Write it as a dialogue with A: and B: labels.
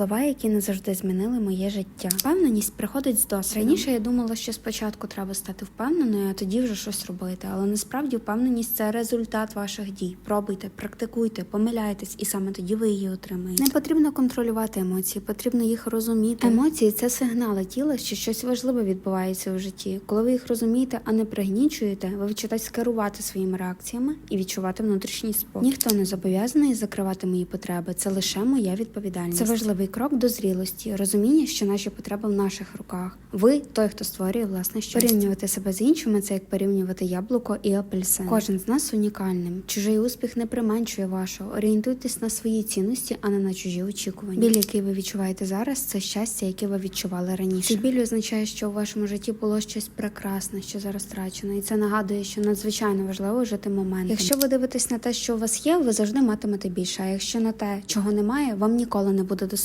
A: Слова, які не завжди змінили моє життя. Впевненість приходить з досвідом. Раніше я думала, що спочатку треба стати впевненою, а тоді вже щось робити. Але насправді впевненість це результат ваших дій. Пробуйте, практикуйте, помиляйтесь, і саме тоді ви її отримаєте. Не потрібно контролювати емоції, потрібно їх розуміти. Емоції це сигнали тіла, що щось важливе відбувається у житті. Коли ви їх розумієте, а не пригнічуєте, ви вчитесь керувати своїми реакціями і відчувати внутрішній спокій. Ніхто не зобов'язаний закривати мої потреби. Це лише моя відповідальність. Це важливий крок до зрілості, розуміння, що наші потреби в наших руках. Ви той, хто створює власне щастя. Порівнювати себе з іншими, це як порівнювати яблуко і апельсин. Кожен з нас унікальним. Чужий успіх не применшує вашого. Орієнтуйтесь на свої цінності, а не на чужі очікування. Біль, який ви відчуваєте зараз, це щастя, яке ви відчували раніше. Цей біль означає, що у вашому житті було щось прекрасне, що зараз втрачено, і це нагадує, що надзвичайно важливо жити моментом. Якщо ви дивитесь на те, що у вас є, ви завжди матимете більше. А якщо на те, чого немає, вам ніколи не буде достатньо.